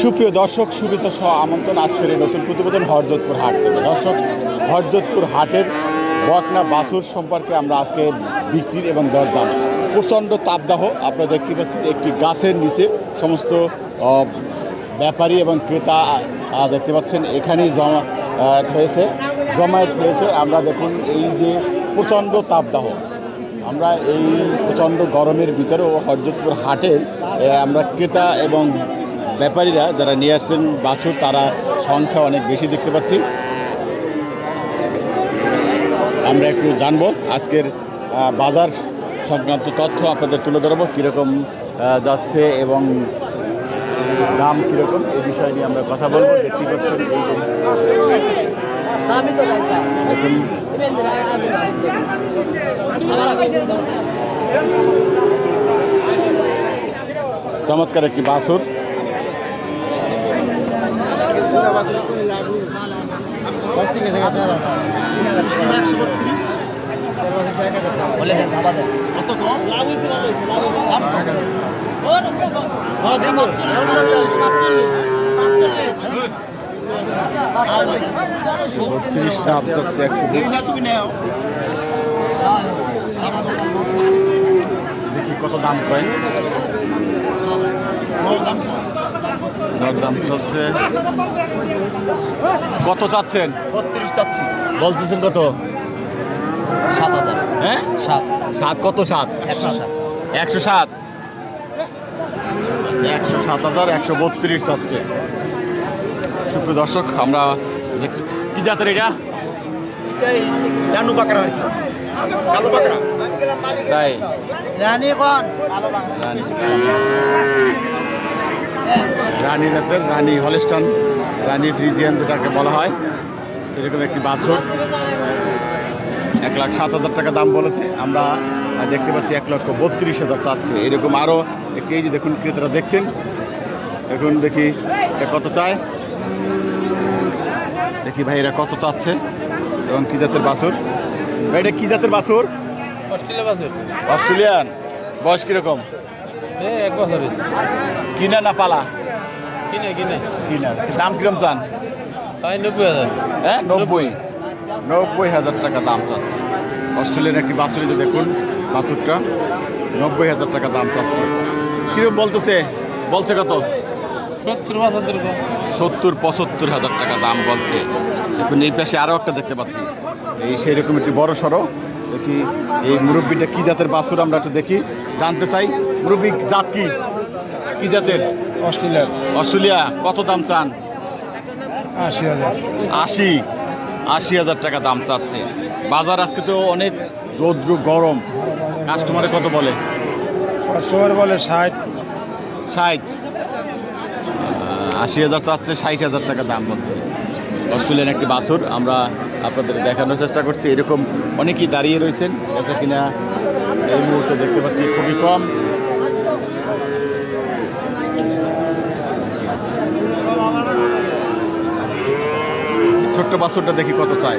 সুপ্রিয় দর্শক, শুভেচ্ছা সহ আমন্ত্রণ। আজকের এই নতুন প্রতিবেদন হরজতপুর হাট থেকে। দর্শক, হরজতপুর হাটের বকনা বাসুর সম্পর্কে আমরা আজকে বিক্রির এবং দরদাম। প্রচণ্ড তাপদাহ আপনারা দেখতে পাচ্ছেন, একটি গাছের নিচে সমস্ত ব্যাপারী এবং ক্রেতা দেখতে পাচ্ছেন, এখানেই জমা হয়েছে, জমায়েত হয়েছে। আমরা দেখুন, এই যে প্রচণ্ড তাপদাহ, আমরা এই প্রচণ্ড গরমের ভিতরেও হরজতপুর হাটের আমরা ক্রেতা এবং ব্যাপারীরা যারা নিয়ে আসছেন বাছুর তারা সংখ্যা অনেক বেশি দেখতে পাচ্ছি। আমরা একটু জানব আজকের বাজার সংক্রান্ত তথ্য আপনাদের তুলে ধরবো কীরকম যাচ্ছে এবং দাম কীরকম এই বিষয় নিয়ে আমরা কথা বলব। দেখতে পাচ্ছেন দেখুন। চমৎকার একটি দেন কত কম বত্রিশ দাম চাচ্ছে একশো দেখি কত দাম পায় দাম চলছে। কত চাচ্ছেন? বত্রিশ চাচ্ছি। বলতেছেন কত? সাত হাজার। হ্যাঁ? সাত। সাত কত সাত? একশো সাত। একশো সাত? একশো সাত। হাজার একশো বত্রিশ চাচ্ছে। সুপ্রিয় দর্শক আমরা কি জাতের এটা? বাকরা আর কি। কালো বাকরা তাই? রানী কোন? রানী। রানী জাতের রানী হলিস্টন রানী ফ্রিজিয়ান যেটাকে বলা হয় সেরকম একটি বাছুর। এক লাখ সাত হাজার টাকা দাম বলেছে। আমরা দেখতে পাচ্ছি এক লক্ষ বত্রিশ হাজার চাচ্ছে। এরকম আরও একটি এই যে দেখুন ক্রেতারা দেখছেন। দেখুন দেখি এটা কত চায়। দেখি ভাই এরা কত চাচ্ছে এবং কি জাতের বাছুর। এটা কি জাতের বাছুর? অস্ট্রেলিয়া বাসের অস্ট্রেলিয়ান। বয়স কীরকম? এক কিনা না পালা? কিনে কিনে। কিনা। দাম কিরম চান? তাই নব্বই হাজার। হ্যাঁ নব্বই। নব্বই হাজার টাকা দাম চাচ্ছে। অস্ট্রেলিয়ান একটি বাছুর এই দেখুন বাছুরটা। নব্বই হাজার টাকা দাম চাচ্ছে। কিরম বলতেছে? বলছে কত? সত্তর পঁচাত্তর হাজার টাকা দাম বলছে। দেখুন এই পাশে আরও একটা দেখতে পাচ্ছি। এই সেই রকম একটি বড় সড়ো। দেখি এই মুরব্বিটা কি জাতের বাছুর আমরা একটু দেখি। জানতে চাই মুরব্বি জাত কি? কি জাতের? অস্ট্রেলিয়ার অস্ট্রেলিয়া কত দাম চান? আশি হাজার। আশি? আশি হাজার টাকা দাম চাচ্ছে। বাজার আজকে তো অনেক রৌদ্র গরম। কাস্টমারে কত বলে? সবার বলে ষাট। ষাট। আশি হাজার চাচ্ছে ষাট হাজার টাকা দাম বলছে। অস্ট্রেলিয়ান একটি বাছুর আমরা আপনাদের দেখানোর চেষ্টা করছি। এরকম অনেকেই দাঁড়িয়ে রয়েছেন। যাতে কিনা এই মুহূর্তে দেখতে পাচ্ছি খুবই কম। ছোট্ট বাছুরটা দেখি কত চাই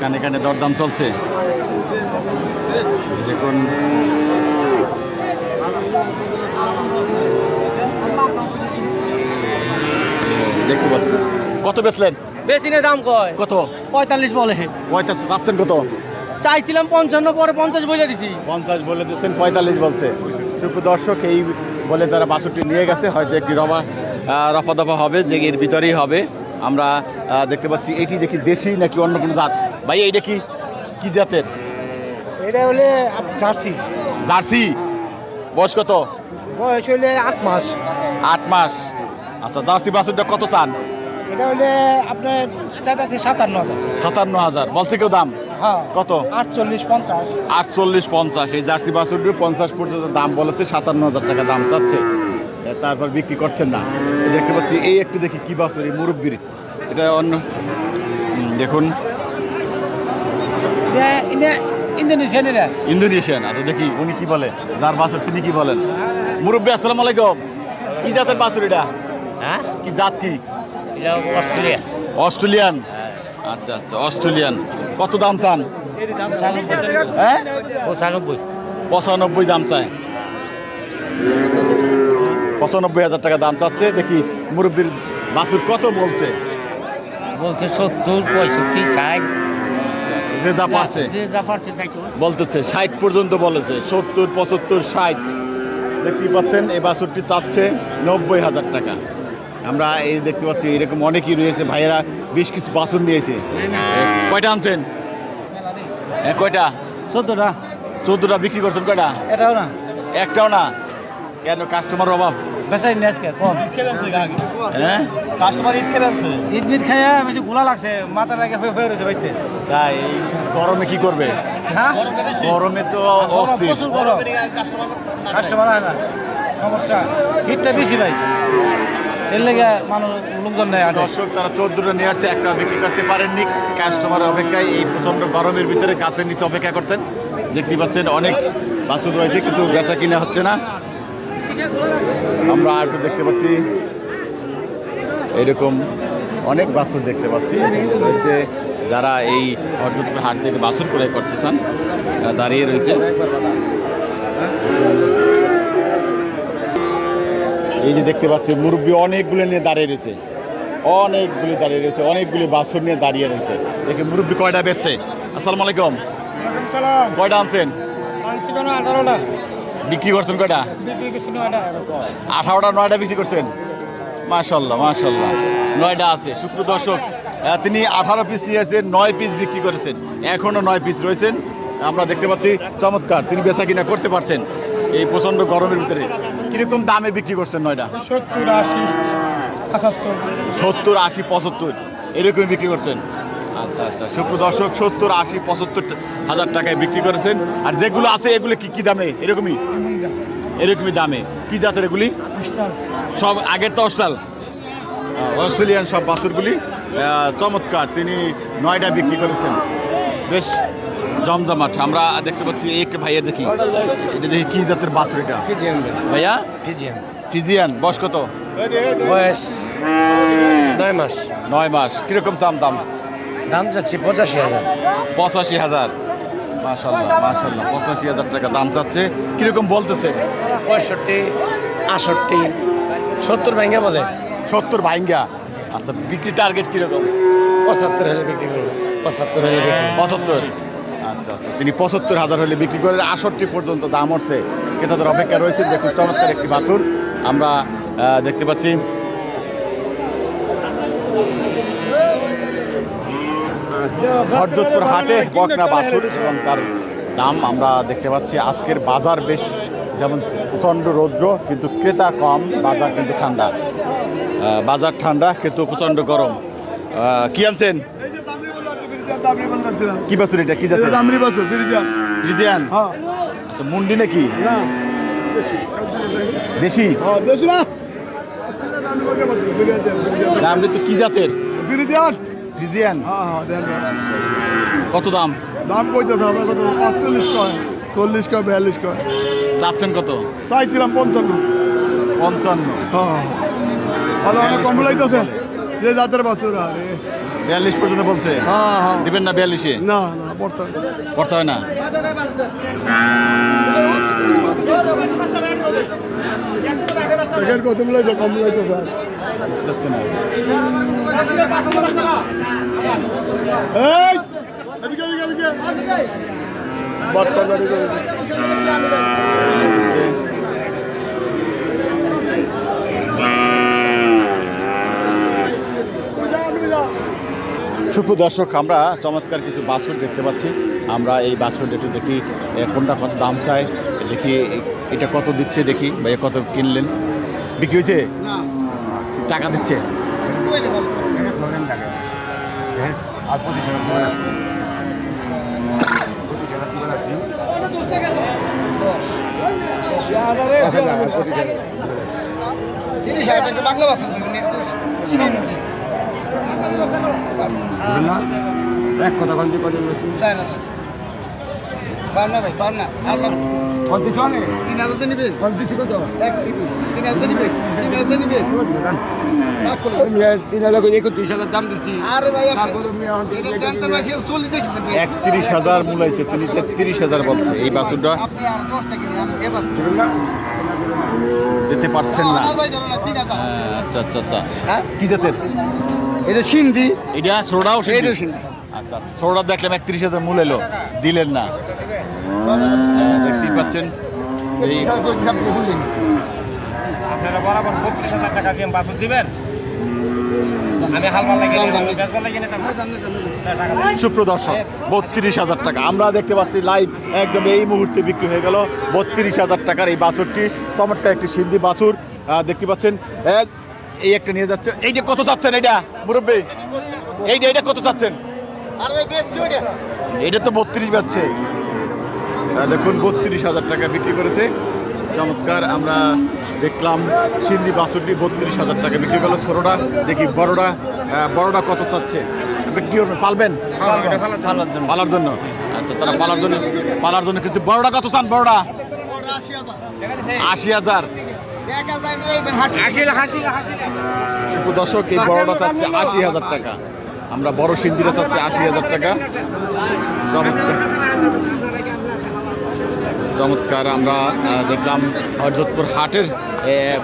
কানে কানে দরদাম চলছে। দেখুন। দেখতে পাচ্ছি। কত বেচলেন? বেশি না দাম কয়। কত? পঁয়তাল্লিশ বলে। পঁয়তাল্লিশ চাচ্ছেন কত? চাইছিলাম পঞ্চান্ন পরে পঞ্চাশ বলে দিছি। পঞ্চাশ বলে দিচ্ছেন পঁয়তাল্লিশ বলছে। সুপ্র দর্শক এই বলে তারা বাছুরটি নিয়ে গেছে হয়তো একটি রফা আহ, রফা দফা হবে যে এর ভিতরেই হবে। আমরা দেখতে পাচ্ছি এটি দেখি দেশি নাকি অন্য কোনো জাত? ভাই এইটা কি কি জাতের? এটা হলে জার্সি। জার্সি? বয়স কত? বয়স হলে আট মাস। আট মাস। আচ্ছা জার্সি বাছুরটা কত চান? এটা হলে আপনার চাইতেছি সাতান্ন হাজার। সাতান্ন হাজার। বলছে কেউ দাম? হ্যাঁ। কত? আটচল্লিশ পঞ্চাশ। আটচল্লিশ পঞ্চাশ। এই জার্সি বাছুরটি পঞ্চাশ পর্যন্ত দাম বলেছে সাতান্ন হাজার টাকা দাম চাচ্ছে। তারপর বিক্রি করছেন না। দেখতে পাচ্ছি এই একটু দেখি কি বাছুর এই মুরব্বির। এটা অন্য দেখুন। ইন্দোনেশিয়ান এটা। ইন্দোনেশিয়ান আচ্ছা দেখি উনি কি বলে যার বাছুর তিনি কি বলেন। মুরব্বী আসসালামু আলাইকুম। কি জাতের বাছুর এটা? হ্যাঁ? কি জাত কি? অস্ট্রেলিয়া। অস্ট্রেলিয়ান? আচ্ছা আচ্ছা অস্ট্রেলিয়ান। কত দাম চান? হ্যাঁ? পঁচানব্বই। পঁচানব্বই দাম চায়। পঁচানব্বই হাজার টাকা দাম চাচ্ছে। দেখি মুরব্বীর বাছুর কত বলছে? বলছে সত্তর পঁয়ষট্টি ষাট। যে যা পারছে। তো। বলতেছে ষাট পর্যন্ত বলেছে সত্তর পঁচাত্তর ষাট। দেখতেই পাচ্ছেন এই বাছুরটি চাচ্ছে নব্বই হাজার টাকা। আমরা এই দেখতে পাচ্ছি এরকম অনেকই রয়েছে। ভাইয়েরা বেশ কিছু বাছুর নিয়েছে। কয়টা আনছেন? হ্যাঁ কয়টা? চোদ্দটা। চোদ্দটা বিক্রি করছেন কয়টা? এটাও না। একটাও না। কেন কাস্টমার অভাব? বেচাই নি আজকে কম। হ্যাঁ? কাস্টমার ঈদ খেলে আছে ঈদ মিদ খাইয়া বেশি গুলা লাগছে মাথার আগে হয়ে হয়ে রয়েছে বাইতে। তাই এই গরমে কি করবে? হ্যাঁ? গরমে তো গরম, অস্থির। প্রচুর গরম। কাস্টমার হয় না। সমস্যা। হিটটা বেশি ভাই। এর লেগে মানুষ লোকজন নেয় দর্শক তারা চোদ্দটা নিয়ে আসছে একটা বিক্রি করতে পারেননি। কাস্টমার অপেক্ষায় এই প্রচণ্ড গরমের ভিতরে গাছের নিচে অপেক্ষা করছেন। দেখতে পাচ্ছেন অনেক বাছুর রয়েছে কিন্তু বেচা কিনা হচ্ছে না। আমরা আর দেখতে পাচ্ছি। এরকম অনেক বাছুর দেখতে পাচ্ছি। রয়েছে যারা এই হরজতপুর হাট থেকে বাছুর ক্রয় করতে চান দাঁড়িয়ে রয়েছে। এই যে দেখতে পাচ্ছি মুরব্বী অনেকগুলো নিয়ে দাঁড়িয়ে রয়েছে। অনেকগুলি দাঁড়িয়ে রয়েছে অনেকগুলি বাছুর নিয়ে দাঁড়িয়ে রয়েছে। দেখে মুরব্বী কয়টা বেচছে? আসসালামু আলাইকুম। কয়টা আনছেন? আনছি কোনো আঠারোটা। বিক্রি করছেন কয়টা? আঠারোটা নয়টা বিক্রি করছেন? মাশাল্লাহ মাশাল্লাহ নয়টা আছে শুক্র দর্শক তিনি আঠারো পিস নিয়েছেন নয় পিস বিক্রি করেছেন। এখনও নয় পিস রয়েছেন। আমরা দেখতে পাচ্ছি চমৎকার তিনি বেচা কিনা করতে পারছেন এই প্রচণ্ড গরমের ভিতরে। কীরকম দামে বিক্রি করছেন নয়টা? সত্তর আশি সত্তর আশি পঁচাত্তর এরকমই বিক্রি করছেন। আচ্ছা আচ্ছা শুক্র দর্শক সত্তর আশি পঁচাত্তর হাজার টাকায় বিক্রি করেছেন। আর যেগুলো আছে এগুলো কি কি দামে? এরকমই? এরকমই দামে। কি জাতের এগুলি? সব আগের তো অস্টাল অস্ট্রেলিয়ান সব বাছুরগুলি। চমৎকার। তিনি নয়টা বিক্রি করেছেন। বেশ জমজমাট। আমরা দেখতে পাচ্ছি এক ভাইয়া দেখি। এটা দেখি কি জাতের বাছুর এটা? ভাইয়া? ফিজিয়ান। ফিজিয়ান। বয়স কত? বয়স নয় মাস। নয় মাস। কীরকম চাম দাম? দাম যাচ্ছে পঁচাশি হাজার। পঁচাশি হাজার। মাশাল্লাহ মাশাল্লাহ পঁচাশি হাজার টাকা দাম চাচ্ছে কীরকম বলতেছে? পঁয়ষট্টি আষট্টি সত্তর ভেঙে বলে। সত্তর ভাইঙ্গা আচ্ছা বিক্রি টার্গেট কীরকম? পঁচাত্তর হলে বিক্রি করব। পঁচাত্তর হলে পঁচাত্তর? আচ্ছা আচ্ছা তিনি পঁচাত্তর হাজার হলে বিক্রি করে আষট্টি পর্যন্ত দাম উঠছে ক্রেতাদের অপেক্ষা রয়েছে। দেখুন চমৎকার একটি বাছুর। আমরা দেখতে পাচ্ছি হরজতপুর হাটে বকনা বাছুর এবং তার দাম আমরা দেখতে পাচ্ছি। আজকের বাজার বেশ যেমন প্রচণ্ড রৌদ্র কিন্তু ক্রেতা কম বাজার কিন্তু ঠান্ডা। বাজার ঠান্ডা কিন্তু প্রচণ্ড গরম। কি আনছেন? কি বাছুর এটা? কি ফ্রিজিয়ান। আচ্ছা মুন্ডি নাকি? দেশি? দাম তো কি জাতের? ফ্রিজিয়ান। কত দাম? দাম কইতে হবে কত? পাঁচচল্লিশ কয় চল্লিশ কয় বিয়াল্লিশ কয়। চাচ্ছেন কত? চাইছিলাম পঞ্চান্ন। পঞ্চান্ন। হ্যাঁ অনেক কম লাইতেছে যে জাতের বাছুর আরে। বিয়াল্লিশ পর্যন্ত বলছে। হ্যাঁ হ্যাঁ। দিবেন না বিয়াল্লিশে? না না পড়তে হয় না? দেখেন কম না এই এদিকে এদিকে এদিকে। বাট্টা শুভ দর্শক আমরা চমৎকার কিছু বাছুর দেখতে পাচ্ছি। আমরা এই বাছুর একটু দেখি কোনটা কত দাম চায় দেখি এটা কত দিচ্ছে দেখি ভাই কত কিনলেন। বিক্রি হয়েছে? টাকা দিচ্ছে? হাজার বাসন এক কথা কন্টি করে পারনা ভাই পারনা কন্টি চলে তিন হাজার নিবেন কন্টি কত এক তিন হাজার নিবেন তিন হাজার নিবেন একত্রিশ হাজার মূলাইছে, তিনি তেত্রিশ হাজার বলছে। এই বাছুরটা দিতে পারছেন না। আচ্ছা আচ্ছা আচ্ছা? কি জাতের? এটা সিন্ধি। এটা ছোড়াও এইটাও সিন্ধি। আচ্ছা আচ্ছা। ছোড়া দেখলাম একত্রিশ হাজার মূল এলো। দিলেন না। দেখতেই পাচ্ছেন। এই আপনারা বরাবর বত্রিশ হাজার টাকা দিয়ে বাসন দিবেন। সুপ্রদর্শক বত্রিশ হাজার টাকা। আমরা দেখতে পাচ্ছি লাইভ একদম এই মুহূর্তে বিক্রি হয়ে গেল। বত্রিশ হাজার টাকার এই বাছুরটি চমৎকার একটি সিন্ধি বাছুর। দেখতে পাচ্ছেন এক এই একটা নিয়ে যাচ্ছে। এই যে কত চাচ্ছেন এটা? মুরব্বী যে এটা কত চাচ্ছেন? এটা তো বত্রিশ পাচ্ছে দেখুন বত্রিশ হাজার টাকা বিক্রি করেছে। চমৎকার আমরা দেখলাম সিন্ধি বাছুরটি বত্রিশ হাজার টাকা বিক্রি করল। ছোটোটা দেখি বড়টা বড়োটা কত চাচ্ছে? আপনি কি করবেন? পালবেন? পালার জন্য। আচ্ছা তারা পালার জন্য পালার জন্য কিছু বড়োটা কত চান? বড়টা? আশি হাজার। সুপ্রদর্শক এই বড়টা চাচ্ছে আশি হাজার টাকা। আমরা বড় সিন্দিরা চাচ্ছে আশি হাজার টাকা। চমৎকার চমৎকার আমরা দেখলাম হরজতপুর হাটের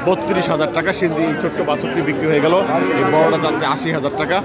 বত্রিশ হাজার টাকা সিন্ধি এই ছোট্ট বাছুরটি বিক্রি হয়ে গেল। এই বড়টা চাচ্ছে আশি হাজার টাকা।